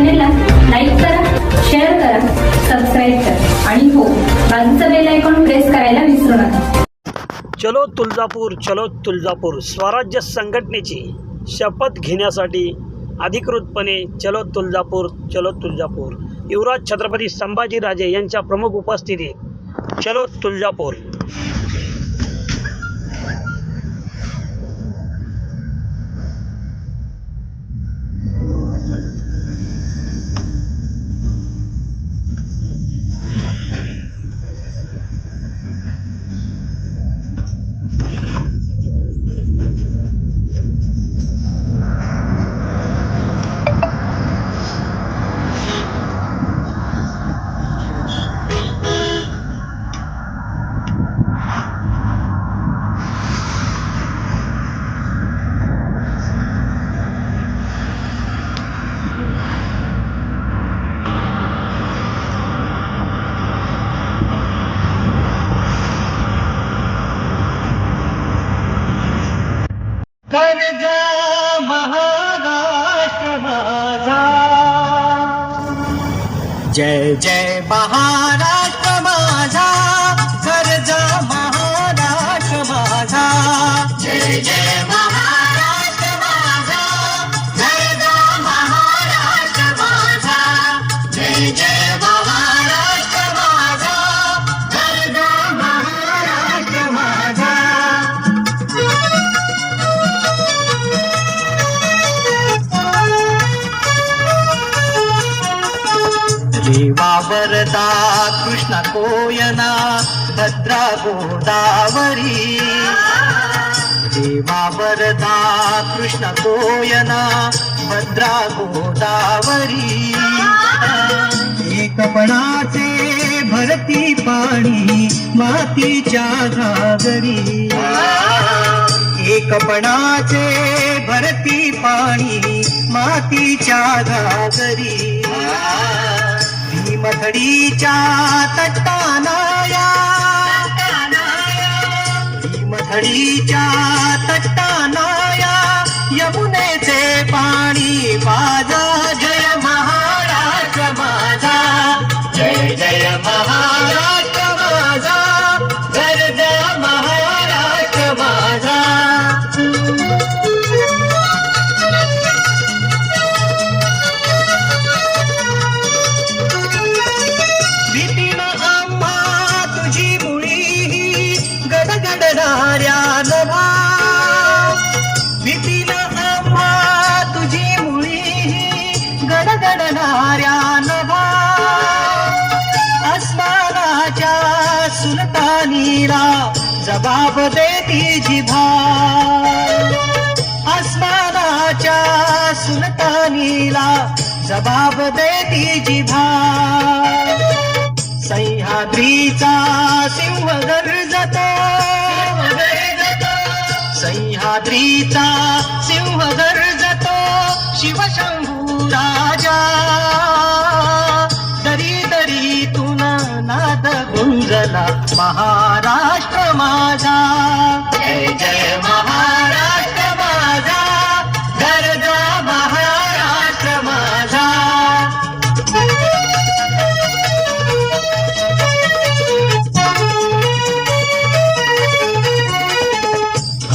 चॅनेलला लाईक करा शेअर करा सबस्क्राईब करा. आणि हो बाजूचं बेल आयकॉन प्रेस करायला विसरू नका. चलो तुळजापूर चलो तुळजापूर. स्वराज्य संघटनेची शपथ घेण्यासाठी अधिकृतपणे चलो तुळजापूर चलो तुळजापूर. युवराज छत्रपती संभाजीराजे यांच्या प्रमुख उपस्थितीत चलो तुळजापूर. कर्जा महाराष्ट्र माझा जय जय महाराष्ट्र रेवा वरदा कृष्ण कोयना भद्रा गोदावरी। देवा वरदा कृष्ण कोयना भद्रा गोदावरी। एकपणाचे भरती पाणी मातीच्या घागरी। एकपणाचे भरती पाणी मातीच्या घागरी। भीमथडीच्या तट्टानाया. भीमथडीच्या तट्टानाया. यमुनेचे पाणी माझा जय महाराज माझा. जय जय महाराज भीतीन आम्हा तुझी मुळी गडगडणाऱ्या नभा अस्मानाच्या सुलतानीला जबाब देती जिभा अस्मानाच्या सुलतानीला जबाब देती जिभा सह्याद्रीचा सिंह रात्रीचा सिंह गरजतो शिवशंभू राजा. दरी दरीतून नाद गुंजला महाराष्ट्र माझा. जय जय महा